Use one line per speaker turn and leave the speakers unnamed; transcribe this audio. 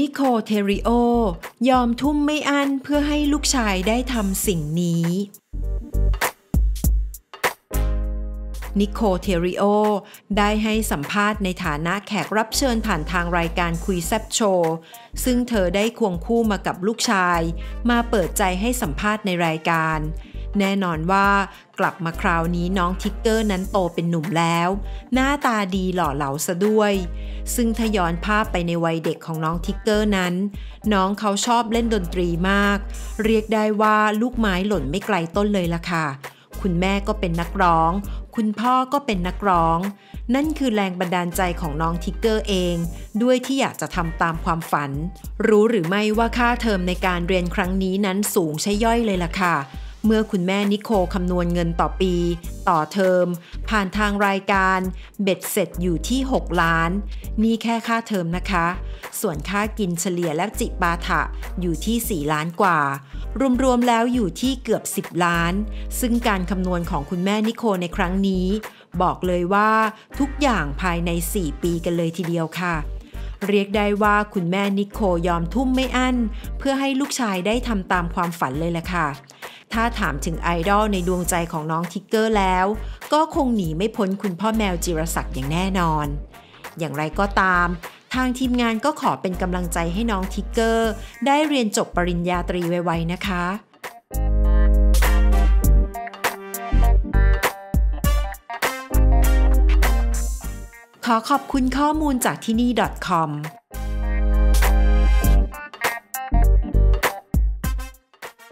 นิโคเทริโอยอมทุ่มไม่อั้นเพื่อให้ลูกชายได้ทำสิ่งนี้นิโคเทริโอได้ให้สัมภาษณ์ในฐานะแขกรับเชิญผ่านทางรายการคุยแซบโชว์ซึ่งเธอได้ควงคู่มากับลูกชาย มาเปิดใจให้สัมภาษณ์ในรายการ แน่นอนว่ากลับมาคราวนี้น้องทิกเกอร์นั้นโตเป็นหนุ่มแล้ว หน้าตาดีหล่อเหลาซะด้วย ซึ่งถ้าย้อนภาพไปในวัยเด็กของน้องทิกเกอร์นั้น น้องเขาชอบเล่นดนตรีมาก เรียกได้ว่าลูกไม้หล่นไม่ไกลต้นเลยล่ะค่ะ คุณแม่ก็เป็นนักร้อง คุณพ่อก็เป็นนักร้อง นั่นคือแรงบันดาลใจของน้องทิกเกอร์เอง ด้วยที่อยากจะทำตามความฝัน รู้หรือไม่ว่าค่าเทอมในการเรียนครั้งนี้นั้นสูงใช่ย่อยเลยล่ะค่ะ เมื่อคุณแม่นิโคคำนวณเงินต่อปี ต่อเทอม ผ่านทางรายการเบ็ดเสร็จอยู่ที่ 6 ล้าน นี่แค่ค่าเทอมนะคะ ส่วนค่ากินเฉลี่ยและจิปาถะอยู่ที่ 4 ล้านกว่า รวมๆแล้วอยู่ที่เกือบ 10 ล้าน ซึ่งการคำนวณของคุณแม่นิโคในครั้งนี้ บอกเลยว่าทุกอย่างภายใน 4 ปีกันเลยทีเดียวค่ะเรียกได้ว่าคุณแม่นิโคยอมทุ่มไม่อั้น เพื่อให้ลูกชายได้ทำตามความฝันเลยแหละค่ะ ถ้าถามถึงไอดอลในดวงใจของน้องทิกเกอร์แล้ว ก็คงหนีไม่พ้นคุณพ่อแมวจิรศักดิ์อย่างแน่นอน อย่างไรก็ตาม ทางทีมงานก็ขอเป็นกำลังใจให้น้องทิกเกอร์ ได้เรียนจบปริญญาตรีไวๆนะคะ ขอขอบคุณข้อมูลจากที่นี่ .com